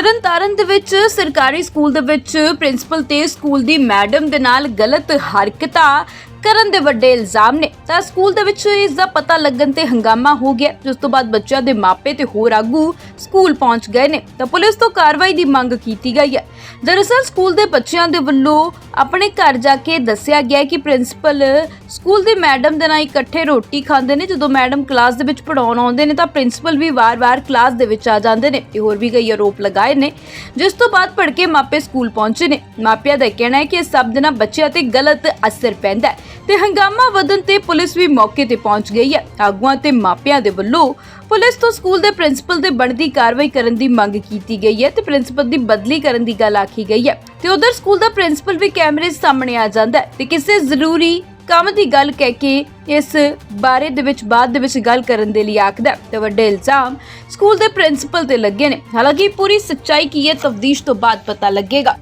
ਤਰਨਤਾਰਨ ਦੇ ਵਿੱਚ ਸਰਕਾਰੀ ਸਕੂਲ ਦੇ ਵਿੱਚ ਪ੍ਰਿੰਸੀਪਲ ਤੇ ਸਕੂਲ ਦੀ ਮੈਡਮ ਦੇ ਨਾਲ ਗਲਤ ਹਰਕਤਾਂ ਕਰਨ ਦੇ ਵੱਡੇ ਇਲਜ਼ਾਮ ਨੇ। ਤਾਂ ਸਕੂਲ ਦੇ ਵਿੱਚ ਇਸ ਦਾ ਪਤਾ ਲੱਗਣ ਤੇ ਹੰਗਾਮਾ ਹੋ ਗਿਆ। ਜਿਸ ਤੋਂ ਬਾਅਦ ਬੱਚਿਆਂ ਦੇ ਮਾਪੇ ਤੇ ਹੋਰ ਆਗੂ ਸਕੂਲ ਪਹੁੰਚ ਗਏ ਨੇ। ਤਾਂ ਪੁਲਿਸ ਤੋਂ ਕਾਰਵਾਈ ਦੀ ਮੰਗ ਕੀਤੀ ਗਈ ਹੈ। ਦਰਅਸਲ ਸਕੂਲ ਦੇ ਬੱਚਿਆਂ ਦੇ ਵੱਲੋਂ ਆਪਣੇ ਘਰ ਜਾ ਕੇ ਦੱਸਿਆ ਗਿਆ ਕਿ ਪ੍ਰਿੰਸੀਪਲ ਸਕੂਲ ਦੀ ਮੈਡਮ ਦੇ ਨਾਲ ਇਕੱਠੇ ਰੋਟੀ ਖਾਂਦੇ ਨੇ। ਜਦੋਂ ਮੈਡਮ ਕਲਾਸ ਦੇ ਵਿੱਚ ਪੜਾਉਣ ਆਉਂਦੇ ਨੇ ਤਾਂ ਪ੍ਰਿੰਸੀਪਲ ਵੀ ਵਾਰ-ਵਾਰ ਕਲਾਸ ਦੇ ਵਿੱਚ ਆ ਜਾਂਦੇ ਨੇ ਤੇ ਹੋਰ ਵੀ ਕਈ ਆਰੋਪ ਲਗਾਏ ਨੇ। ਜਿਸ ਤੋਂ ਬਾਅਦ ਭੜਕੇ ਮਾਪੇ ਸਕੂਲ ਪਹੁੰਚੇ ਨੇ। ਮਾਪਿਆਂ ਦਾ ਕਹਿਣਾ ਹੈ ਕਿ ਇਸ ਸਭ ਦੇ ਨਾਲ ਬੱਚਿਆਂ ਤੇ ਗਲਤ ਅਸਰ ਪੈਂਦਾ ਹੈ। ਤੇ ਹੰਗਾਮਾ ਵਧਣ ਤੇ ਪੁਲਿਸ ਵੀ ਮੌਕੇ ਤੇ ਪਹੁੰਚ ਗਈ ਹੈ। ਆਗੂਆਂ ਤੇ ਮਾਪਿਆਂ ਦੇ ਵੱਲੋਂ ਪੁਲਿਸ ਤੋਂ ਸਕੂਲ ਦੇ ਪ੍ਰਿੰਸੀਪਲ ਦੇ ਬਣਦੀ ਕਾਰਵਾਈ ਕਰਨ ਦੀ ਮੰਗ ਕੀਤੀ ਗਈ ਹੈ ਤੇ ਪ੍ਰਿੰਸੀਪਲ ਦੀ ਬਦਲੀ ਕਰਨ ਦੀ ਗੱਲ ਆਖੀ ਗਈ ਹੈ। ਤੇ ਉਧਰ ਸਕੂਲ ਦਾ ਪ੍ਰਿੰਸੀਪਲ ਵੀ ਕੈਮਰੇ ਸਾਹਮਣੇ ਆ ਜਾਂਦਾ ਹੈ ਤੇ ਕਿਸੇ ਜ਼ਰੂਰੀ ਕੰਮ ਦੀ ਗੱਲ ਕਹਿ ਕੇ ਇਸ ਬਾਰੇ ਦੇ ਵਿੱਚ ਬਾਅਦ ਦੇ ਵਿੱਚ ਗੱਲ ਕਰਨ ਦੇ ਲਈ ਆਖਦਾ ਹੈ। ਤੇ ਵੱਡੇ ਇਲਜ਼ਾਮ ਸਕੂਲ ਦੇ ਪ੍ਰਿੰਸੀਪਲ ਤੇ ਲੱਗੇ ਨੇ। ਹਾਲਾਂਕਿ ਪੂਰੀ ਸੱਚਾਈ ਕੀ ਹੈ ਤਫਤੀਸ਼ ਤੋਂ ਬਾਅਦ ਪਤਾ ਲੱਗੇਗਾ।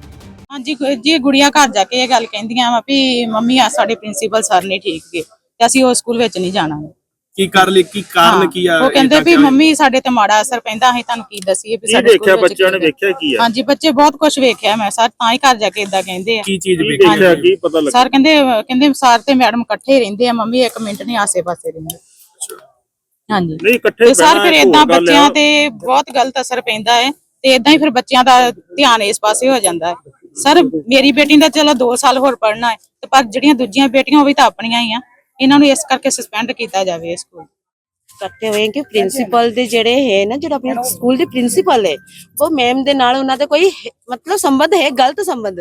ਹਾਂਜੀ ਜੀ ਗੁੜੀਆਂ ਘਰ ਜਾ ਕੇ ਇਹ ਗੱਲ ਕਹਿੰਦੀਆਂ ਵਾ ਵੀ ਮੰਮੀ ਆ ਸਾਡੇ ਪ੍ਰਿੰਸੀਪਲ ਸਰ ਨਹੀਂ ਠੀਕ ਗੇ ਤੇ ਅਸੀਂ ਉਹ ਸਕੂਲ ਵਿੱਚ ਨਹੀਂ ਜਾਣਾ। ਕੀ ਕਰ ਲਈ ਕੀ ਕਾਰਨ ਕੀ ਆ ਉਹ ਕਹਿੰਦੇ ਵੀ? ਮੰਮੀ ਸਾਡੇ ਤੇ ਮਾੜਾ ਅਸਰ ਪੈਂਦਾ ਅਸੀਂ ਤੁਹਾਨੂੰ ਕੀ ਦਸੀਏ ਵੀ ਸਾਡੇ ਦੇਖਿਆ ਸਕੂਲ ਵਿੱਚ ਬੱਚਿਆਂ ਨੇ ਵੇਖਿਆ ਕੀ ਆ? ਹਾਂਜੀ ਬੱਚੇ ਬਹੁਤ ਕੁਝ ਵੇਖਿਆ ਮੈਂ ਸਰ ਤਾਂ ਹੀ ਘਰ ਜਾ ਕੇ ਇਦਾਂ ਕਹਿੰਦੇ ਆ। ਕੀ ਚੀਜ਼ ਕੀ ਵੇਖੀ ਦੇਖਿਆ ਕੀ ਪਤਾ ਲੱਗਾ? ਸਰ ਕਹਿੰਦੇ ਕਹਿੰਦੇ ਸਰ ਤੇ ਮੈਡਮ ਇਕੱਠੇ ਹੀ ਰਹਿੰਦੇ ਆ ਮੰਮੀ ਇੱਕ ਮਿੰਟ ਨਹੀਂ ਆਸੇ-ਪਾਸੇ ਰਹਿੰਦੇ। ਹਾਂਜੀ। ਨਹੀਂ ਇਕੱਠੇ ਸਰ ਫਿਰ ਇਦਾਂ ਬੱਚਿਆਂ। ਤੇ ਬਹੁਤ ਗਲਤ ਅਸਰ ਪੈਂਦਾ ਹੈ ਤੇ ਇਦਾਂ ਹੀ ਫਿਰ ਬੱਚਿਆਂ ਦਾ ਧਿਆਨ ਇਸ ਪਾਸੇ ਹੋ ਜਾਂਦਾ ਹੈ। ਸਰ, ਮੇਰੀ ਬੇਟੀ ਦਾ ਚਲੋ 2 ਸਾਲ ਹੋਰ ਪੜਨਾ ਹੈ, ਤੇ ਪਰ ਜਿਹੜੀਆਂ ਦੂਜੀਆਂ ਬੇਟੀਆਂ ਉਹ ਵੀ ਤਾਂ ਆਪਣੀਆਂ ਹੀ ਆ। ਇਹਨਾਂ ਨੂੰ ਇਸ ਕਰਕੇ ਸਸਪੈਂਡ ਕੀਤਾ ਜਾਵੇ ਇਸ ਸਕੂਲ। ਕੱਟੇ ਹੋਏ ਕਿ ਪ੍ਰਿੰਸੀਪਲ ਦੇ ਜਿਹੜੇ ਹੈ ਨਾ, ਜਿਹੜਾ ਆਪਣੇ ਸਕੂਲ ਦੇ ਪ੍ਰਿੰਸੀਪਲ ਹੈ, ਉਹ ਮੈਮ ਦੇ ਨਾਲ ਉਹਨਾਂ ਦਾ ਕੋਈ ਮਤਲਬ ਸੰਬੰਧ ਹੈ, ਗਲਤ ਸੰਬੰਧ।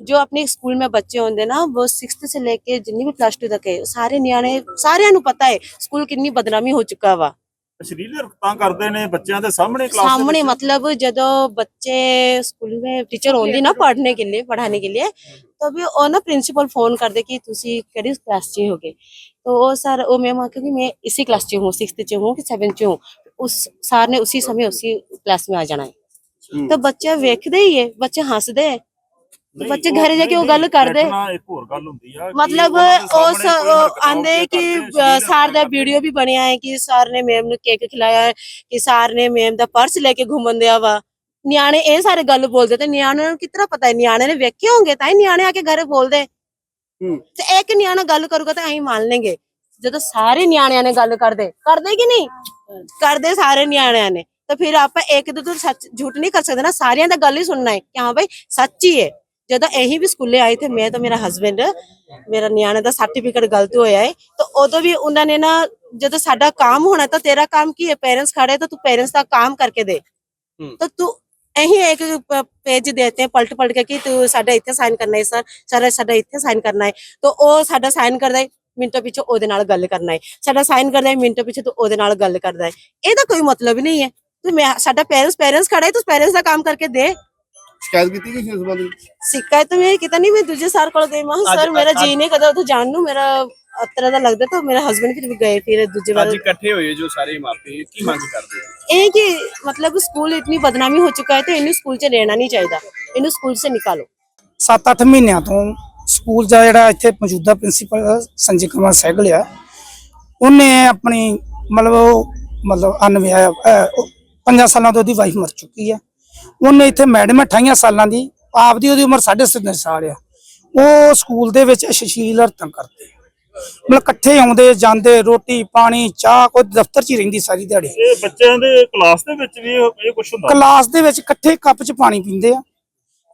ਜੋ ਆਪਣੇ ਸਕੂਲ ਮੇ ਬੱਚੇ ਹੁੰਦੇ ਨਾ, ਉਹ 6th ਸੇ ਲੈ ਕੇ ਜਿੰਨੀ ਵੀ ਪਲੱਸ 2 ਤੱਕ ਹੈ ਸਾਰੇ ਨਿਆਣੇ, ਸਾਰਿਆਂ ਨੂੰ ਪਤਾ ਹੈ, ਸਕੂਲ ਕਿੰਨੀ ਬਦਨਾਮੀ ਹੋ ਚੁੱਕਾ ਵਾ। ਅਸ਼ਲੀਲ ਹਰਕਤਾਂ ਕਰਦੇ ਨੇ ਬੱਚਿਆਂ ਦੇ ਸਾਹਮਣੇ ਕਲਾਸ सामने मतलब ਜਦੋਂ ਬੱਚੇ ਸਕੂਲ में टीचर होंगे ना पढ़ने के लिए पढ़ाने के लिए तो भी ਉਹ ਨਾ ਪ੍ਰਿੰਸੀਪਲ ਫੋਨ ਕਰਦੇ ਕਿ ਤੁਸੀਂ ਕਿਹੜੀ ਕਲਾਸ 'ਚ ਹੋਗੇ तो वो सर वो मैम आके कि मैं इसी क्लास च हूँ सिक्स च हूँ कि सेवन च हूँ उस सर ने उसी समय उसी क्लास में आ जाना है तो बच्चे वेखदे ही है बच्चे हंसदे है ਨਹੀਂ, ਬੱਚੇ ਘਰੇ ਜਾ ਕੇ ਉਹ ਗੱਲ ਕਰਦੇ। ਇੱਕ ਮਤਲਬ ਉਸ ਆਂਦੇ ਕਿ ਸਾਰ ਦਾ ਵੀਡੀਓ ਵੀ ਬਣਿਆ ਹੈ ਕਿ ਸਾਰ ਨੇ ਮੈਮ ਨੂੰ ਕੇਕ ਖਿਲਾਇਆ ਹੈ ਕਿ ਸਾਰ ਨੇ ਮੈਮ ਦਾ ਪਰਸ ਲੈ ਕੇ ਘੁੰਮੰਦਿਆ ਵਾ। ਨਿਆਣੇ ਇਹ ਸਾਰੇ ਗੱਲ ਬੋਲਦੇ ਤੇ ਨਿਆਣਿਆਂ ਨੂੰ ਕਿਤਨਾ ਪਤਾ ਹੈ? ਨਿਆਣੇ ਨੇ ਵੇਖੇ ਹੋਣਗੇ ਤਾਂ ਹੀ ਨਿਆਣੇ ਆ ਕੇ ਘਰੇ ਬੋਲਦੇ। ਤੇ ਇੱਕ ਨਿਆਣਾ ਗੱਲ ਕਰੂਗਾ ਤਾਂ ਅਸੀਂ ਮੰਨ ਲਾਂਗੇ। ਜਦੋਂ ਸਾਰੇ ਨਿਆਣਿਆਂ ਨੇ ਗੱਲ ਕਰਦੇ ਕਰਦੇ ਕਿ ਨਹੀਂ? ਕਰਦੇ ਸਾਰੇ ਨਿਆਣਿਆਂ ਨੇ। ਤਾਂ ਫਿਰ ਆਪਾਂ ਇੱਕ ਦੂਜੇ ਤੋਂ ਸੱਚ ਝੂਠ ਨਹੀਂ ਕਰ ਸਕਦੇ ਨਾ ਸਾਰਿਆਂ ਦਾ ਗੱਲ ਹੀ ਸੁਣਨਾ ਹੈ ਕਿ ਹਾਂ ਭਾਈ ਸੱਚੀ ਹੈ। ਜਦੋਂ ਇਹੀ ਵੀ ਸਕੂਲੇ ਆਏ ਥੇ ਮੈਂ ਤਾਂ ਮੇਰਾ ਹਸਬੰਡ ਮੇਰਾ ਨਿਆਣੇ ਦਾ ਸਰਟੀਫਿਕੇਟ ਗਲਤ ਹੋਇਆ ਹੈ ਤਾਂ ਉਦੋਂ ਵੀ ਉਹਨਾਂ ਨੇ ਨਾ ਜਦੋਂ ਸਾਡਾ ਕੰਮ ਹੋਣਾ ਤਾਂ ਤੇਰਾ ਕੰਮ ਕੀ ਹੈ ਪੇਰੈਂਟਸ ਖੜੇ ਤਾਂ ਤੂੰ ਪੇਰੈਂਟਸ ਦਾ ਕੰਮ ਕਰਕੇ ਦੇ। ਤਾਂ ਤੂੰ ਇਹੀ ਇੱਕ ਪੇਜ ਦੇਤੇ ਪਲਟ ਪਲਟ ਕੇ ਕਿ ਤੂੰ ਸਾਡਾ ਇੱਥੇ ਸਾਈਨ ਕਰਨਾ ਹੈ ਸਰ ਸਾਡਾ ਸਾਡਾ ਇੱਥੇ ਸਾਈਨ ਕਰਨਾ ਹੈ ਤਾਂ ਉਹ ਸਾਡਾ ਸਾਈਨ ਕਰਦਾ ਹੈ ਮਿੰਟੋ ਪਿੱਛੇ ਉਹਦੇ ਨਾਲ ਗੱਲ ਕਰਨਾ ਹੈ ਸਾਡਾ ਸਾਈਨ ਕਰਦਾ ਹੈ ਮਿੰਟੋ ਪਿੱਛੇ ਤੂੰ ਉਹਦੇ ਨਾਲ ਗੱਲ ਕਰਦਾ ਹੈ ਇਹਦਾ ਕੋਈ ਮਤਲਬ ਨਹੀਂ ਹੈ ਤੂੰ ਮੈਂ ਸਾਡਾ ਪੇਰੈਂਟਸ ਪੇਰੈਂਟਸ ਖੜਾ ਹੈ ਤੂੰ ਪੇਰੈਂਟਸ ਦਾ ਕੰਮ ਕਰਕੇ ਦੇ। ਸ਼ਿਕਾਇਤ ਕੀਤੀ ਗਈ ਸੀ ਉਸ ਬਾਰੇ? ਸਿੱਕਾ ਤਾਂ ਮੈਂ ਕੀਤਾ ਨਹੀਂ ਮੈਂ ਦੂਜੇ ਸਰ ਕੋਲ ਗਈ ਮਾਂ ਸਰ ਮੇਰਾ ਜੀ ਨਹੀਂ ਕਦਾ ਉਥੇ ਜਾਣ ਨੂੰ ਮੇਰਾ ਅਤਰਾ ਦਾ ਲੱਗਦਾ ਤਾਂ ਮੇਰੇ ਹਸਬੰਡ ਵੀ ਗਏ ਫਿਰ ਦੂਜੇ ਵਾਰ ਅੱਜ ਇਕੱਠੇ ਹੋਏ ਜੋ ਸਾਰੇ ਮਾਪੇ ਕੀ ਮੰਗ ਕਰਦੇ ਆ ਇਹ ਕਿ ਮਤਲਬ ਸਕੂਲ ਇਤਨੀ ਬਦਨਾਮੀ ਹੋ ਚੁੱਕਾ ਹੈ ਤਾਂ ਇਹਨੂੰ ਸਕੂਲ 'ਚ ਰਹਿਣਾ ਨਹੀਂ ਚਾਹੀਦਾ। ਇਹਨੂੰ ਸਕੂਲ 'ਚ ਨਿਕਾਲੋ। 7-8 ਮਹੀਨਿਆਂ ਤੋਂ ਸਕੂਲ ਦਾ ਜਿਹੜਾ ਇੱਥੇ ਮੌਜੂਦਾ ਪ੍ਰਿੰਸੀਪਲ ਸੰਜੇ ਕੁਮਾਰ ਸੈਗਲ ਆ ਉਹਨੇ ਆਪਣੀ ਮਤਲਬ ਮਤਲਬ ਅਨਵਿਆ 5 ਸਾਲਾਂ ਤੋਂ ਉਹਦੀ ਵਾਈਫ ਮਰ ਚੁੱਕੀ ਆ। ਉਹਨੇ ਇੱਥੇ ਮੈਡਮ 28 ਸਾਲਾਂ ਦੀ ਆਪਦੀ ਉਹਦੀ ਉਮਰ 7.5 ਸਾਲ ਆ। ਉਹ ਸਕੂਲ ਦੇ ਵਿੱਚ ਅਸ਼ਲੀਲ ਹਰਕਤਾਂ ਕਰਦੇ। ਮਤਲਬ ਇਕੱਠੇ ਆਉਂਦੇ ਜਾਂਦੇ ਰੋਟੀ ਪਾਣੀ ਚਾਹ ਕੋਈ ਦਫ਼ਤਰ 'ਚ ਹੀ ਰਹਿੰਦੀ ਸਾਰੀ ਦਿਹਾੜੀ। ਇਹ ਬੱਚਿਆਂ ਦੇ ਕਲਾਸ ਦੇ ਵਿੱਚ ਵੀ ਇਹ ਇਹ ਕੁਝ ਹੁੰਦਾ? ਕਲਾਸ ਦੇ ਵਿੱਚ ਇਕੱਠੇ ਕੱਪ 'ਚ ਪਾਣੀ ਪੀਂਦੇ ਆ।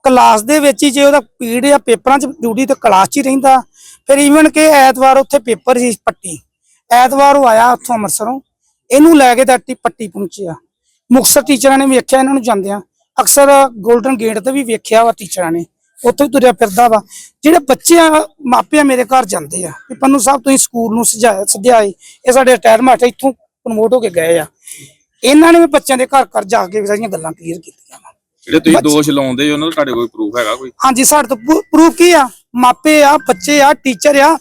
ਕਲਾਸ ਦੇ ਵਿੱਚ ਹੀ ਜੇ ਉਹਦਾ ਪੀੜ ਆ ਪੇਪਰਾਂ 'ਚ ਡਿਊਟੀ ਤੇ ਕਲਾਸ 'ਚ ਹੀ ਰਹਿੰਦਾ। ਫਿਰ ਈਵਨ ਕਿ ਐਤਵਾਰ ਉੱਥੇ ਪੇਪਰ ਸੀ ਪੱਟੀ। ਐਤਵਾਰ ਉਹ ਆਇਆ ਉੱਥੋਂ ਅੰਮ੍ਰਿਤਸਰੋਂ। ਇਹਨੂੰ ਲੈ ਕੇ ਤਾਂ ਪੱਟੀ ਪਹੁੰਚਿਆ। ਮੁਕਤਸਰ ਟੀਚਰਾਂ ਨੇ ਵੇਖਿਆ ਇਹਨਾਂ ਨੂੰ ਜਾਂਦਿਆਂ। ਅਕਸਰ 골ਡਨ ਗੇਟ ਤੇ ਵੀ ਵੇਖਿਆ ਵਾ ਟੀਚਰਾਂ ਨੇ ਉੱਥੋਂ ਹੀ ਤੁਰਿਆ ਫਿਰਦਾ ਵਾ। ਜਿਹੜੇ ਬੱਚੇ ਆ ਮਾਪਿਆਂ ਮੇਰੇ ਘਰ ਜਾਂਦੇ ਆ ਕਿ ਪੰਨੂ ਸਾਹਿਬ ਤੁਸੀਂ ਸਕੂਲ ਨੂੰ ਸਜਾਇਆ ਸੱਦਿਆ ਇਹ ਸਾਡੇ ਰਿਟਾਇਰ ਮਾਸਟਰ ਇੱਥੋਂ ਪ੍ਰਮੋਟ ਹੋ ਕੇ ਗਏ ਆ। ਇਹਨਾਂ ਨੇ ਵੀ ਬੱਚਿਆਂ ਦੇ ਘਰ ਘਰ ਜਾ ਕੇ ਵੀ ਸਾਰੀਆਂ ਗੱਲਾਂ ਕਲੀਅਰ ਕੀਤੀਆਂ ਵਾ। ਜਿਹੜੇ ਤੁਸੀਂ ਦੋਸ਼ ਲਾਉਂਦੇ ਹੋ ਉਹਨਾਂ ਦਾ ਤੁਹਾਡੇ ਕੋਲ ਪ੍ਰੂਫ ਹੈਗਾ ਕੋਈ? ਹਾਂਜੀ ਸਾਡੇ ਤੋਂ ਪ੍ਰੂਫ ਕੀ ਆ? ਮਾਪੇ ਆ ਬੱਚੇ ਆ ਟੀਚਰ ਆ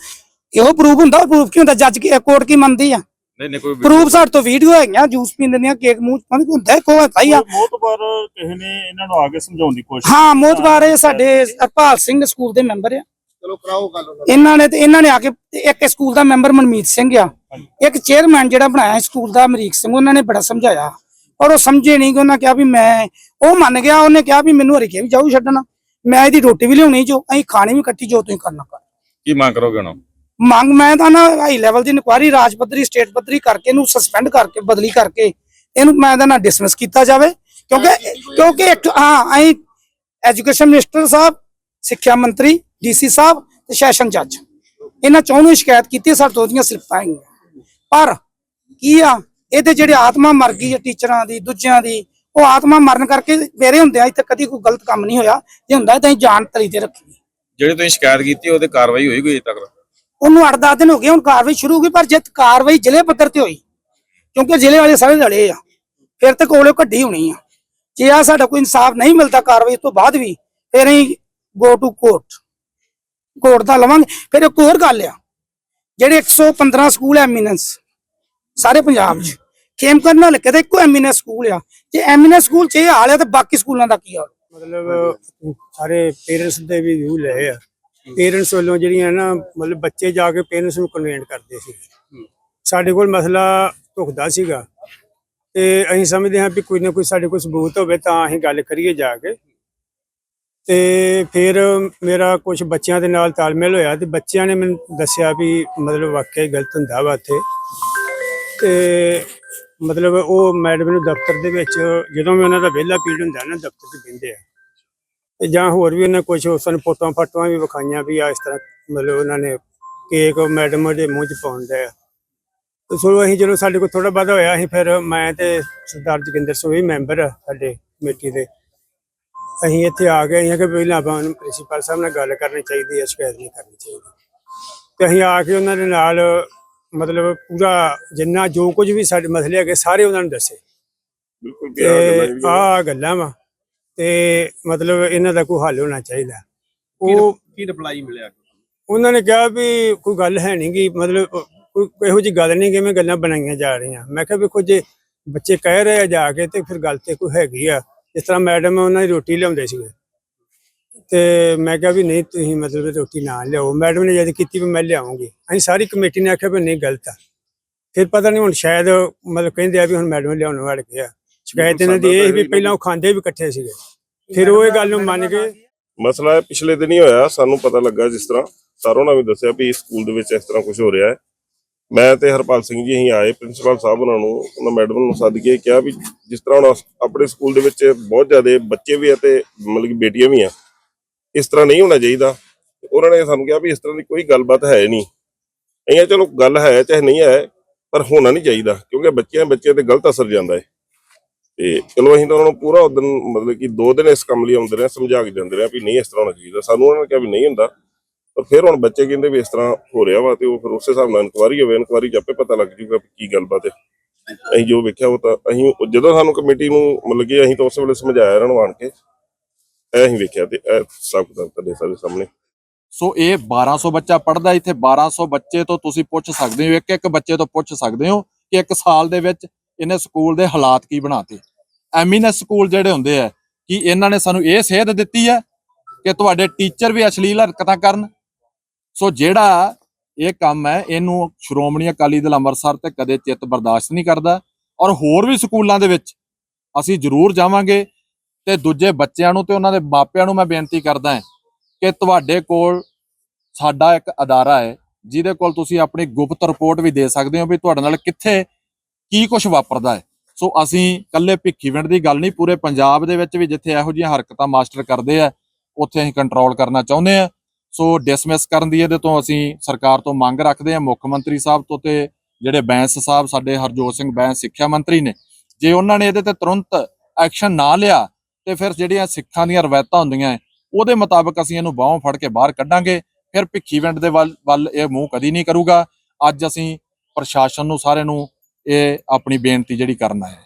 ਇਹੋ ਪ੍ਰੂਫ ਹੁੰਦਾ ਪ੍ਰੂਫ ਕੀ ਹੁੰਦਾ? ਜੱਜ ਕੀ ਕੋਰਟ ਕੀ ਮੰਨਦੀ ਆ? ਨਹੀਂ ਨਹੀਂ ਕੋਈ ਪ੍ਰੂਫ ਸਾਡੇ ਤੋਂ ਵੀਡੀਓ ਹੈਗੀਆਂ ਜੂਸ ਪੀਂਦੇ ਦੀਆਂ ਕੇਕ ਮੂੰਹ ਚ ਪਾਉਂਦੇ ਹੁੰਦਾ ਕੋ ਹੈ ਹੀ ਆ। ਮੋਤਬਰ ਕਿਸੇ ਨੇ ਇਹਨਾਂ ਨੂੰ ਆ ਕੇ ਸਮਝਾਉਣ ਦੀ ਕੋਸ਼ਿਸ਼ ਹਾਂ ਮੋਤਬਾਰੇ ਸਾਡੇ ਹਰਪਾਲ ਸਿੰਘ ਸਕੂਲ ਦੇ ਮੈਂਬਰ ਆ। ਚਲੋ ਕਰਾਓ ਗੱਲ ਉਹਨਾਂ ਇਹਨਾਂ ਨੇ ਤੇ ਇਹਨਾਂ ਨੇ ਆ ਕੇ ਇੱਕ ਸਕੂਲ ਦਾ ਮੈਂਬਰ ਮਨਮੀਤ ਸਿੰਘ ਆ। ਇੱਕ ਚੇਅਰਮੈਨ ਜਿਹੜਾ ਬਣਾਇਆ ਸਕੂਲ ਦਾ ਅਮਰੀਕ ਸਿੰਘ ਉਹਨਾਂ ਨੇ ਬੜਾ ਸਮਝਾਇਆ। ਔਰ ਉਹ ਸਮਝੇ ਨਹੀਂ ਕਿ ਉਹਨਾਂ ਕਿਹਾ ਵੀ ਮੈਂ ਉਹ ਮੰਨ ਗਿਆ ਉਹਨੇ ਕਿਹਾ ਵੀ ਮੈਨੂੰ ਹਰੀਕੇ ਵੀ ਜਾਊ ਛੱਡਣਾ। ਮੈਂ ਇਹਦੀ ਰੋਟੀ ਵੀ ਲਿਆਉਣੀ ਜੋ ਅਸੀਂ ਖਾਣੀ ਵੀ ਇਕੱਠੀ ਜੋ ਤੁਸੀਂ ਕਰਨਾ। ਕਰ ਕੀ ਮੰਗ ਕਰੋਗੇ ਹੁਣ ਮੰਗ ਮੈਂ ਤਾਂ ਨਾ ਹਾਈ ਲੈਵਲ ਦੀ ਇਨਕੁਆਰੀ ਰਾਜ ਪੱਧਰੀ ਸਟੇਟ ਪੱਧਰੀ ਕਰਕੇ ਇਹਨੂੰ ਸਸਪੈਂਡ ਕਰਕੇ ਬਦਲੀ ਕਰਕੇ ਇਹਨੂੰ ਮੈਂ ਇਹਦਾ ਨਾ ਡਿਸਮਿਸ ਕੀਤਾ ਜਾਵੇ। ਕਿਉਂਕਿ ਕਿਉਂਕਿ ਇੱਕ ਹਾਂ ਅਸੀਂ ਐਜੂਕੇਸ਼ਨ ਮਿਨਿਸਟਰ ਸਾਹਿਬ ਸਿੱਖਿਆ ਮੰਤਰੀ ਡੀਸੀ ਸਾਹਿਬ ਤੇ ਸੈਸ਼ਨ ਜੱਜ ਇਹਨਾਂ ਚੌਂ ਨੂੰ ਸ਼ਿਕਾਇਤ ਕੀਤੀ ਸਾਡੇ ਤੋਂ ਉਹਦੀਆਂ ਸਲਿੱਪਾਂ ਆਈਆਂ। ਪਰ ਕੀ ਆ ਇਹਦੇ ਜਿਹੜੇ ਆਤਮਾ ਮਰ ਗਈ ਹੈ ਟੀਚਰਾਂ ਦੀ ਦੂਜਿਆਂ ਦੀ ਉਹ ਆਤਮਾ ਮਰਨ ਕਰਕੇ ਮੇਰੇ ਹੁੰਦਿਆਂ ਇੱਥੇ ਕਦੀ ਕੋਈ ਗਲਤ ਕੰਮ ਨਹੀਂ ਹੋਇਆ। ਜੇ ਹੁੰਦਾ ਤਾਂ ਜਾਨ ਤਰੀ ਤੇ ਰੱਖੀ। ਜਿਹੜੇ ਤੁਸੀਂ ਸ਼ਿਕਾਇਤ ਕੀਤੀ ਉਹਦੇ ਕਾਰਵਾਈ ਹੋਈ ਕੋਈ ਅਜੇ ਤੱਕ? ਉਹਨੂੰ 8-10 ਦਿਨ ਹੋ ਗਏ, ਹੁਣ ਕਾਰਵਾਈ ਸ਼ੁਰੂ ਹੋ ਗਈ, ਪਰ ਜੇ ਕਾਰਵਾਈ ਜ਼ਿਲ੍ਹੇ ਪੱਧਰ ਤੇ ਹੋਈ, ਕਿਉਂਕਿ ਜ਼ਿਲ੍ਹੇ ਵਾਲੇ ਸਾਰੇ ਲੜੇ ਆ, ਫਿਰ ਤੇ ਕੋਲੇ ਕੱਢੀ ਹੋਣੀ ਆ। ਜੇ ਆ ਸਾਡਾ ਕੋਈ ਇਨਸਾਫ ਨਹੀਂ ਮਿਲਦਾ ਕਾਰਵਾਈ ਤੋਂ ਬਾਅਦ ਵੀ, ਫਿਰ ਅਸੀਂ ਗੋ ਟੂ ਕੋਰਟ ਕੋਰਟ ਦਾ ਲਵਾਂਗੇ। ਫਿਰ ਇੱਕ ਹੋਰ ਗੱਲ ਆ, ਜਿਹੜੇ 115 ਸਕੂਲ ਐਮੀਨੈਂਸ, ਸਾਰੇ ਪੰਜਾਬ 'ਚ ਖੇਮ ਕਰਨ ਨਾਲ ਕਿਤੇ ਇੱਕੋ ਐਮੀਨੈਂਸ ਸਕੂਲ ਆ। ਜੇ ਐਮੀਨੈਂਸ ਸਕੂਲ 'ਚ ਇਹ ਹਾਲ ਆ, ਤਾਂ ਬਾਕੀ ਸਕੂਲਾਂ ਦਾ ਕੀ ਹਾਲ? ਮਤਲਬ, ਸਾਰੇ ਪੇਰੈਂਟਸ ਦੇ ਵੀ ਵਿਊ ਲਏ ਆ। ਪੇਰੈਂਟਸ ਵੱਲੋਂ ਜਿਹੜੀਆਂ ਨਾ ਮਤਲਬ ਬੱਚੇ ਜਾ ਕੇ ਪੇਰੈਂਟਸ ਨੂੰ ਕਨਵੈਂਟ ਕਰਦੇ ਸੀ। ਸਾਡੇ ਕੋਲ ਮਸਲਾ ਢੁਕਦਾ ਸੀਗਾ। ਤੇ ਅਸੀਂ ਸਮਝਦੇ ਹਾਂ ਵੀ ਕੋਈ ਨਾ ਕੋਈ ਸਾਡੇ ਕੋਲ ਸਬੂਤ ਹੋਵੇ ਤਾਂ ਅਸੀਂ ਗੱਲ ਕਰੀਏ ਜਾ ਕੇ। ਤੇ ਫਿਰ ਮੇਰਾ ਕੁਝ ਬੱਚਿਆਂ ਦੇ ਨਾਲ ਤਾਲਮੇਲ ਹੋਇਆ ਤੇ ਬੱਚਿਆਂ ਨੇ ਮੈਨੂੰ ਦੱਸਿਆ ਵੀ ਮਤਲਬ ਵਾਕਿਆ ਹੀ ਗਲਤ ਹੁੰਦਾ ਵਾ ਇੱਥੇ ਤੇ ਮਤਲਬ ਉਹ ਮੈਡਮ ਨੂੰ ਦਫ਼ਤਰ ਦੇ ਵਿੱਚ ਜਦੋਂ ਵੀ ਉਹਨਾਂ ਦਾ ਵਿਹਲਾ ਪੀਰੀਅਡ ਹੁੰਦਾ ਨਾ ਦਫ਼ਤਰ 'ਚ ਬਹਿੰਦੇ ਆ। ਤੇ ਜਾਂ ਹੋਰ ਵੀ ਉਹਨਾਂ ਕੁਝ ਉਸ ਨੂੰ ਫੋਟੋਆਂ ਫਾਟੋਆਂ ਵੀ ਵਿਖਾਈਆਂ ਵੀ ਆ ਇਸ ਤਰ੍ਹਾਂ ਮਤਲਬ ਉਹਨਾਂ ਨੇ ਕੇਕ ਮੈਡਮ ਦੇ ਮੂੰਹ 'ਚ ਪਾਉਂਦਾ ਆ। ਤੇ ਸੋ ਅਸੀਂ ਜਦੋਂ ਸਾਡੇ ਕੋਲ ਥੋੜਾ ਬਾਅਦ ਹੋਇਆ ਅਸੀਂ ਫਿਰ ਮੈਂ ਤੇ ਸਰਦਾਰ ਜੋਗਿੰਦਰ ਸੋਹੀ ਮੈਂਬਰ ਆ ਸਾਡੇ ਕਮੇਟੀ ਦੇ। ਅਸੀਂ ਇੱਥੇ ਆ ਗਏ ਅਸੀਂ ਕਿ ਪਹਿਲਾਂ ਆਪਾਂ ਪ੍ਰਿੰਸੀਪਲ ਸਾਹਿਬ ਨਾਲ ਗੱਲ ਕਰਨੀ ਚਾਹੀਦੀ ਹੈ ਸ਼ਿਕਾਇਤ ਨਹੀਂ ਕਰਨੀ ਚਾਹੀਦੀ। ਤੇ ਅਸੀਂ ਆ ਕੇ ਉਹਨਾਂ ਦੇ ਨਾਲ ਮਤਲਬ ਪੂਰਾ ਜਿੰਨਾ ਜੋ ਕੁਝ ਵੀ ਸਾਡੇ ਮਸਲੇ ਹੈਗੇ ਸਾਰੇ ਉਹਨਾਂ ਨੂੰ ਦੱਸੇ। ਤੇ ਆ ਗੱਲਾਂ ਵਾ। ਤੇ ਮਤਲਬ ਇਹਨਾਂ ਦਾ ਕੋਈ ਹੱਲ ਹੋਣਾ ਚਾਹੀਦਾ। ਉਹ ਕੀ ਰਿਪਲਾਈ ਮਿਲਿਆ ਉਹਨਾਂ ਨੇ ਕਿਹਾ ਵੀ ਕੋਈ ਗੱਲ ਹੈ ਨਹੀਂ ਗੀ ਮਤਲਬ ਕੋਈ ਇਹੋ ਜੀ ਗੱਲ ਨਹੀਂ ਕਿਵੇਂ ਗੱਲਾਂ ਬਣਾਈਆਂ ਜਾ ਰਹੀਆਂ। ਮੈਂ ਕਿਹਾ ਵੇਖੋ ਜੇ ਬੱਚੇ ਕਹਿ ਰਹੇ ਆ ਜਾ ਕੇ ਤੇ ਫਿਰ ਗੱਲ ਤੇ ਕੋਈ ਹੈਗੀ ਆ। ਜਿਸ ਤਰ੍ਹਾਂ ਮੈਡਮ ਉਹਨਾਂ ਦੀ ਰੋਟੀ ਲਿਆਉਂਦੇ ਸੀਗੇ। ਤੇ ਮੈਂ ਕਿਹਾ ਵੀ ਨਹੀਂ ਤੁਸੀਂ ਮਤਲਬ ਰੋਟੀ ਨਾ ਲਿਆਓ। ਮੈਡਮ ਨੇ ਜਦ ਕੀਤੀ ਵੀ ਮੈਂ ਲਿਆਉਂਗੀ ਅਸੀਂ ਸਾਰੀ ਕਮੇਟੀ ਨੇ ਆਖਿਆ ਵੀ ਨਹੀਂ ਗਲਤ ਆ। ਫਿਰ ਪਤਾ ਨਹੀਂ ਹੁਣ ਸ਼ਾਇਦ ਮਤਲਬ ਕਹਿੰਦੇ ਆ ਵੀ ਹੁਣ ਮੈਡਮ ਲਿਆਉਣ ਵਾਲੇ ਗਿਆ ਸ਼ਿਕਾਇਤ ਇਹਨਾਂ ਦੀ ਇਹ ਵੀ ਪਹਿਲਾਂ ਉਹ ਖਾਂਦੇ ਵੀ ਇਕੱਠੇ ਸੀਗੇ। ਫਿਰ ਉਹ ਇਹ ਗੱਲ ਨੂੰ ਮੰਨ ਕੇ ਮਸਲਾ ਇਹ ਪਿਛਲੇ ਦਿਨ ਹੀ ਹੋਇਆ ਸਾਨੂੰ ਪਤਾ ਲੱਗਾ ਜਿਸ ਤਰ੍ਹਾਂ ਸਾਰੋਂ ਨੇ ਵੀ ਦੱਸਿਆ ਵੀ ਸਕੂਲ ਦੇ ਵਿੱਚ ਇਸ ਤਰ੍ਹਾਂ ਕੁਝ ਹੋ ਰਿਹਾ ਹੈ। ਮੈਂ ਤੇ ਹਰਪਾਲ ਸਿੰਘ ਜੀ ਅਸੀਂ ਆਏ ਪ੍ਰਿੰਸੀਪਲ ਸਾਹਿਬ ਉਹਨਾਂ ਨੂੰ ਉਹਨਾਂ ਮੈਡਮ ਨੂੰ ਸੱਦ ਕੇ ਕਿਹਾ ਵੀ ਜਿਸ ਤਰ੍ਹਾਂ ਹੁਣ ਆਪਣੇ ਸਕੂਲ ਦੇ ਵਿੱਚ ਬਹੁਤ ਜ਼ਿਆਦਾ ਬੱਚੇ ਵੀ ਆ ਤੇ ਮਤਲਬ ਕਿ ਬੇਟੀਆਂ ਵੀ ਆ ਇਸ ਤਰ੍ਹਾਂ ਨਹੀਂ ਹੋਣਾ ਚਾਹੀਦਾ। ਉਹਨਾਂ ਨੇ ਸਾਨੂੰ ਕਿਹਾ ਵੀ ਇਸ ਤਰ੍ਹਾਂ ਦੀ ਕੋਈ ਗੱਲਬਾਤ ਹੈ ਨਹੀਂ। ਇਹ ਚਲੋ ਗੱਲ ਹੈ ਚਾਹੇ ਨਹੀਂ ਹੈ ਪਰ ਹੋਣਾ ਨਹੀਂ ਚਾਹੀਦਾ ਕਿਉਂਕਿ ਬੱਚਿਆਂ ਬੱਚਿਆਂ ਤੇ ਗਲਤ ਅਸਰ ਜਾਂਦਾ ਹੈ। ਤੇ ਚਲੋ ਅਸੀਂ ਤਾਂ ਉਹਨਾਂ ਨੂੰ ਪੂਰਾ ਉਦੋਂ ਮਤਲਬ ਕਿ ਦੋ ਦਿਨ ਇਸ ਕੰਮ ਲਈ ਆਉਂਦੇ ਰਹੇ, ਸਮਝਾ ਕੇ ਜਾਂਦੇ ਰਹੇ ਵੀ ਨਹੀਂ ਇਸ ਤਰ੍ਹਾਂ ਹੋਣਾ ਚਾਹੀਦਾ। ਸਾਨੂੰ ਉਹਨਾਂ ਨੇ ਕਿਹਾ ਵੀ ਨਹੀਂ ਹੁੰਦਾ, ਪਰ ਫਿਰ ਹੁਣ ਬੱਚੇ ਕਹਿੰਦੇ ਵੀ ਇਸ ਤਰ੍ਹਾਂ ਹੋ ਰਿਹਾ ਵਾ ਤੇ ਉਹ ਫਿਰ ਉਸੇ ਹਿਸਾਬ ਨਾਲ ਇਨਕੁਆਰੀ ਹੋਵੇ, ਇਨਕੁਆਰੀ 'ਚ ਪਤਾ ਲੱਗ ਜੂਗਾ ਕੀ ਗੱਲਬਾਤ ਹੈ। ਅਸੀਂ ਜੋ ਵੇਖਿਆ ਉਹ ਤਾਂ ਅਸੀਂ ਜਦੋਂ ਸਾਨੂੰ ਕਮੇਟੀ ਨੂੰ ਮਤਲਬ ਕਿ ਅਸੀਂ ਤਾਂ ਉਸ ਵੇਲੇ ਸਮਝਾਇਆ ਇਹਨਾਂ ਨੂੰ ਆਣ ਕੇ, ਇਹ ਅਸੀਂ ਵੇਖਿਆ ਤੇ ਇਹ ਸਭ ਕੁਝ ਤੁਹਾਡੇ ਸਾਰੇ ਸਾਹਮਣੇ। ਸੋ ਇਹ 1200 ਬੱਚਾ ਪੜਦਾ ਇੱਥੇ 1200 ਬੱਚੇ ਤੋਂ ਤੁਸੀਂ ਪੁੱਛ ਸਕਦੇ ਹੋ ਇੱਕ ਇੱਕ ਬੱਚੇ ਤੋਂ ਪੁੱਛ ਸਕਦੇ ਹੋ ਕਿ ਇੱਕ ਸਾਲ ਦੇ ਵਿੱਚ ਇਹਨੇ ਸਕੂਲ ਦੇ ਹਾਲਾਤ ਕੀ ਬਣਾਤੇ? ਐਮੀਨੈਸ ਸਕੂਲ ਜਿਹੜੇ ਹੁੰਦੇ ਆ, ਕਿ ਇਹਨਾਂ ਨੇ ਸਾਨੂੰ ਇਹ ਸੇਧ ਦਿੱਤੀ ਹੈ ਕਿ ਤੁਹਾਡੇ ਟੀਚਰ ਵੀ ਅਸ਼ਲੀਲ ਹਰਕਤਾਂ ਕਰਨ? ਸੋ ਜਿਹੜਾ ਇਹ ਕੰਮ ਹੈ, ਇਹਨੂੰ ਸ਼੍ਰੋਮਣੀ ਅਕਾਲੀ ਦਲ ਅੰਮ੍ਰਿਤਸਰ ਤੇ ਕਦੇ ਚਿੱਤ ਬਰਦਾਸ਼ਤ ਨਹੀਂ ਕਰਦਾ ਔਰ ਹੋਰ ਵੀ ਸਕੂਲਾਂ ਦੇ ਵਿੱਚ ਅਸੀਂ ਜ਼ਰੂਰ ਜਾਵਾਂਗੇ ਤੇ ਦੂਜੇ ਬੱਚਿਆਂ ਨੂੰ ਤੇ ਉਹਨਾਂ ਦੇ ਮਾਪਿਆਂ ਨੂੰ ਮੈਂ ਬੇਨਤੀ ਕਰਦਾ ਹਾਂ ਕਿ ਤੁਹਾਡੇ ਕੋਲ ਸਾਡਾ ਇੱਕ ਅਦਾਰਾ ਹੈ, ਜਿਹਦੇ ਕੋਲ ਤੁਸੀਂ ਆਪਣੀ ਗੁਪਤ ਰਿਪੋਰਟ ਵੀ ਦੇ ਸਕਦੇ ਹੋ ਵੀ ਤੁਹਾਡੇ ਨਾਲ ਕਿੱਥੇ ਕੀ ਕੁਝ ਵਾਪਰਦਾ ਹੈ? ਸੋ ਅਸੀਂ ਕੱਲੇ ਭਿੱਖੀਵਿੰਡ ਦੀ ਗੱਲ ਨਹੀਂ ਪੂਰੇ ਪੰਜਾਬ ਦੇ ਵਿੱਚ ਵੀ ਜਿੱਥੇ ਇਹੋ ਜਿਹੀਆਂ ਹਰਕਤਾਂ ਮਾਸਟਰ ਕਰਦੇ ਆ ਉੱਥੇ ਅਸੀਂ ਕੰਟਰੋਲ ਕਰਨਾ ਚਾਹੁੰਦੇ ਆ। ਸੋ ਡਿਸਮਿਸ ਕਰਨ ਦੀ ਇਹਦੇ ਤੋਂ ਅਸੀਂ ਸਰਕਾਰ ਤੋਂ ਮੰਗ ਰੱਖਦੇ ਆ ਮੁੱਖ ਮੰਤਰੀ ਸਾਹਿਬ ਤੋਂ ਤੇ ਜਿਹੜੇ ਬੈਂਸ ਸਾਹਿਬ ਸਾਡੇ ਹਰਜੋਤ ਸਿੰਘ ਬੈਂਸ ਸਿੱਖਿਆ ਮੰਤਰੀ ਨੇ। ਜੇ ਉਹਨਾਂ ਨੇ ਇਹਦੇ ਤੇ ਤੁਰੰਤ ਐਕਸ਼ਨ ਨਾ ਲਿਆ ਤੇ ਫਿਰ ਜਿਹੜੀਆਂ ਸਿੱਖਾਂ ਦੀਆਂ ਰਵਾਇਤਾਂ ਹੁੰਦੀਆਂ ਹੈ, ਉਹਦੇ ਮੁਤਾਬਕ ਅਸੀਂ ਇਹਨੂੰ ਬਾਹੋਂ ਫੜ ਕੇ ਬਾਹਰ ਕੱਢਾਂਗੇ। ਫਿਰ ਭਿੱਖੀਵਿੰਡ ਦੇ ਵੱਲ ਵੱਲ ਇਹ ਮੂੰਹ ਕਦੀ ਨਹੀਂ ਕਰੂਗਾ। ਅੱਜ ਅਸੀਂ ਪ੍ਰਸ਼ਾਸਨ ਨੂੰ ਸਾਰੇ ਨੂੰ ਇਹ ਆਪਣੀ ਬੇਨਤੀ ਜਿਹੜੀ ਕਰਨਾ ਹੈ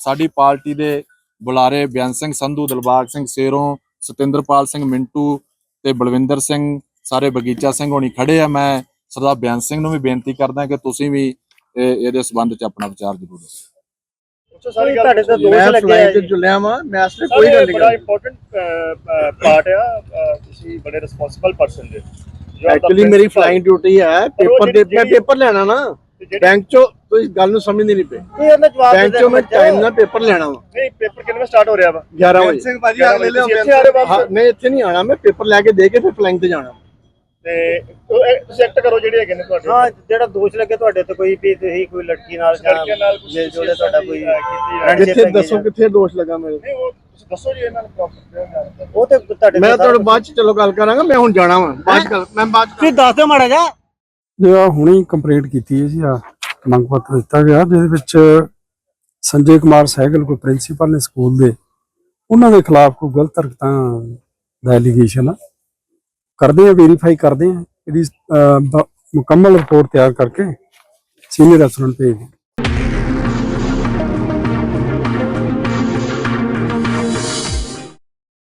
ਸਾਡੀ ਪਾਰਟੀ ਦੇ ਬੁਲਾਰੇ ਬਿਆਨ ਸਿੰਘ ਸੰਧੂ ਦਿਲਬਾਗ ਸਿੰਘ ਸੇਰੋਂ ਸਤਿੰਦਰਪਾਲ ਸਿੰਘ ਮਿੰਟੂ ਤੇ ਬਲਵਿੰਦਰ ਸਿੰਘ ਸਾਰੇ ਬਗੀਚਾ ਸਿੰਘ ਹੋਣੀ ਖੜੇ ਆ। ਮੈਂ ਸਰਦਾਰ ਬਿਆਨ ਸਿੰਘ ਨੂੰ ਵੀ ਬੇਨਤੀ ਕਰਦਾ ਕਿ ਤੁਸੀਂ ਵੀ ਇਹ- ਇਹਦੇ ਸੰਬੰਧ ਚ ਆਪਣਾ ਵਿਚਾਰ ਜ਼ਰੂਰ ਦੱਸੋ। ਸਾਰੀ ਤੁਹਾਡੇ ਤਾਂ ਦੋਸ਼। ਮੈਂ ਲੱਗਿਆ ਹੈ ਤੇ ਜੁਲਿਆ ਵਾਂ। ਮੈਂ ਅਸਲੇ ਕੋਈ ਗੱਲ ਨਹੀਂ ਬੜਾ ਇੰਪੋਰਟੈਂਟ ਪਾਰਟ ਆ ਤੁਸੀਂ ਬੜੇ ਰਿਸਪੌਂਸਿਬਲ ਪਰਸਨ ਦੇ ਐਕਚੁਅਲੀ ਮੇਰੀ ਫਲਾਈਂਗ ਡਿਊਟੀ ਹੈ। ਪੇਪਰ ਦੇ ਪੇਪਰ ਲੈਣਾ ਨਾ। ਤੇ ਬੈਂਕ ਚੋਂ ਤੁਸੀਂ ਗੱਲ ਨੂੰ ਸਮਝਦੇ ਨਹੀਂ ਪਏ। ਇਹ ਉਹਨਾਂ ਜਵਾਬ ਬੈਂਕ ਚੋਂ ਮੈਂ ਟਾਈਮ ਨਾਲ ਪੇਪਰ ਲੈਣਾ ਵਾ। ਨਹੀਂ ਪੇਪਰ ਕਿੰਨੇ ਵਜੇ ਸਟਾਰਟ ਹੋ ਰਿਹਾ ਵਾ? 11 ਵਜੇ। ਸਿੰਘ ਭਾਜੀ ਆ ਲੈ ਲਿਓ ਇੱਥੇ ਆ ਰਹੇ ਵਾਪਸ? ਹਾਂ ਨਹੀਂ ਇੱਥੇ ਨਹੀਂ ਆਣਾ ਮੈਂ ਪੇਪਰ ਲੈ ਕੇ ਦੇ ਕੇ ਫਿਰ ਫਲਾਈਂਗ ਤੇ ਜਾਣਾ। ਤੇ ਐਕਟ ਕਰੋ ਜਿਹੜੇ ਹੈਗੇ ਨੇ ਤੁਹਾਡੇ। ਹਾਂ ਜਿਹੜਾ ਦੋਸ਼ ਲੱਗੇ ਤੁਹਾਡੇ ਤੇ ਕੋਈ ਵੀ ਤੁਸੀਂ ਕੋਈ ਲੜਕੀ ਨਾਲ ਜਾਂ ਲੜਕੀਆਂ ਨਾਲ ਕੁਛ ਜੇ ਜੋੜੇ ਤੁਹਾਡਾ ਕੋਈ ਕੀਤੀ ਹੈ। friendship ਕਿੱਥੇ ਹੈਗੀ ਦੱਸੋ ਜਾਂ- ਕਿੱਥੇ ਦੋਸ਼ ਲੱਗਾ ਮੇਰੇ ਨਹੀਂ ਉਹ ਤੁਸੀਂ ਦੱਸੋ ਜੀ ਇਹਨਾਂ ਨੂੰ ਪ੍ਰੋਪਰ ਉਹ ਤੇ ਤੁਹਾਡੇ ਮੈਂ ਤੁਹਾਡੇ ਬਾਅਦ ਚ ਚਲੋ ਗੱਲ ਕਰਾਂਗਾ ਮੈਂ ਹੁਣ ਜਾਣਾ ਵਾ ਬਾਅਦ ਚ ਗੱਲ ਮੈਂ ਬਾਅਦ ਚ ਤੁਸੀਂ ਦੱਸ ਦਿਓ ਮਾੜਾ ਜਾ ਜੋ ਆ ਹੁਣੀ ਕੰਪਲੇਂਟ ਕੀਤੀ ਹੈ ਜੀ ਆ। ਮੰਗ ਪੱਤਰ ਦਿੱਤਾ ਗਿਆ, ਜਿਹਦੇ ਵਿੱਚ ਸੰਜੇ ਕੁਮਾਰ ਸਹਿਗਲ, ਕੋਈ ਪ੍ਰਿੰਸੀਪਲ ਨੇ ਸਕੂਲ ਦੇ, ਉਹਨਾਂ ਦੇ ਖਿਲਾਫ ਕੋਈ ਗਲਤ ਹਰਕਤਾਂ ਦਾ ਐਲੀਗੇਸ਼ਨ ਆ। ਕਰਦੇ ਆ ਵੈਰੀਫਾਈ ਕਰਦੇ ਆ, ਇਹਦੀ ਮੁਕੰਮਲ ਰਿਪੋਰਟ ਤਿਆਰ ਕਰਕੇ ਸੀਨੀਅਰ ਅਫਸਰਾਂ ਨੂੰ ਭੇਜ